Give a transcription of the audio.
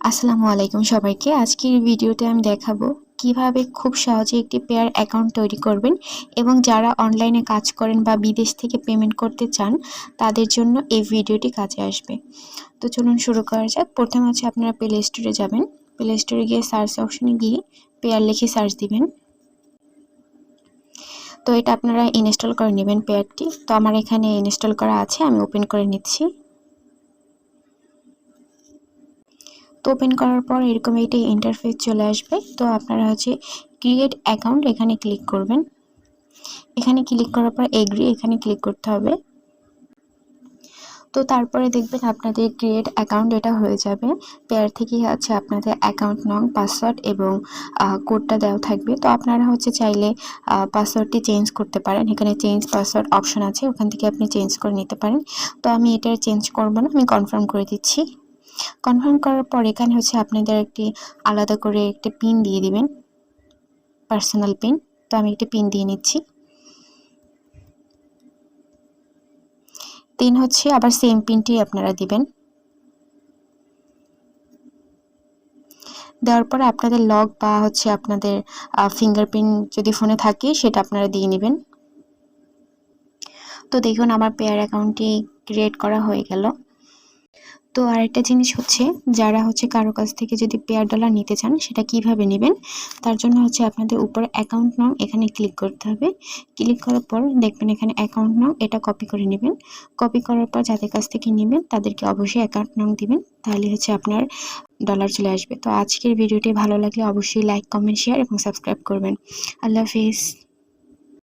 আসসালামু আলাইকুম সবাইকে। আজকের ভিডিওতে আমি দেখাবো কীভাবে খুব সহজে একটি পেয়ার অ্যাকাউন্ট তৈরি করবেন এবং যারা অনলাইনে কাজ করেন বা বিদেশ থেকে পেমেন্ট করতে চান, তাদের জন্য এই ভিডিওটি কাজে আসবে। তো চলুন শুরু করা যাক। প্রথম হচ্ছে আপনারা প্লে স্টোরে যাবেন। প্লে স্টোরে গিয়ে সার্চ অপশনে গিয়ে পেয়ার লিখে সার্চ দিবেন। তো এটা আপনারা ইনস্টল করে নেবেন পেয়ারটি তো আমার এখানে ইনস্টল করা আছে, আমি ওপেন করে নিচ্ছি। তো ওপেন করার পর এরকম এইটাই ইন্টারফেস চলে আসবে। তো আপনারা হচ্ছে ক্রিয়েট অ্যাকাউন্ট এখানে ক্লিক করবেন। এখানে ক্লিক করার পর এগ্রি এখানে ক্লিক করতে হবে। তো তারপরে দেখবেন আপনাদের ক্রিয়েট অ্যাকাউন্ট এটা হয়ে যাবে। পেয়ার থেকেই হচ্ছে আপনাদের অ্যাকাউন্ট নং পাসওয়ার্ড এবং কোডটা দেওয়া থাকবে। তো আপনারা হচ্ছে চাইলে পাসওয়ার্ডটি চেঞ্জ করতে পারেন। এখানে চেঞ্জ পাসওয়ার্ড অপশন আছে। ওখান থেকে আপনি চেঞ্জ করে নিতে পারেন। তো আমি এটা চেঞ্জ করব না, আমি কনফার্ম করে দিচ্ছি। কনফার্ম করার পর এখানে হচ্ছে আপনাদের একটি আলাদা করে একটি পিন দিয়ে দিবেন পার্সোনাল পিন তো আমি একটি পিন দিয়ে নিচ্ছি। তিন হচ্ছে আবার সেম পিনটি আপনারা দিবেন। দেওয়ার পরে আপনাদের লগ বা হচ্ছে আপনাদের ফিঙ্গারপ্রিন্ট যদি ফোনে থাকে সেটা আপনারা দিয়ে নেবেন। তো দেখুন আমার পেয়ার অ্যাকাউন্টটি ক্রিয়েট করা হয়ে গেল। তো আরেকটা জিনিস হচ্ছে, যারা হচ্ছে কারও কাছ থেকে যদি পেয়ার ডলার নিতে চান, সেটা কীভাবে নেবেন? তার জন্য হচ্ছে আপনাদের উপরে অ্যাকাউন্ট নাম এখানে ক্লিক করতে হবে। ক্লিক করার পর দেখবেন এখানে অ্যাকাউন্ট নং এটা কপি করে নেবেন। কপি করার পর যাদের কাছ থেকে নেবেন, তাদেরকে অবশ্যই অ্যাকাউন্ট নাম দিবেন। তাহলে হচ্ছে আপনার ডলার চলে আসবে। তো আজকের ভিডিওটি ভালো লাগলে অবশ্যই লাইক কমেন্ট শেয়ার এবং সাবস্ক্রাইব করবেন। আল্লাহ হাফিজ।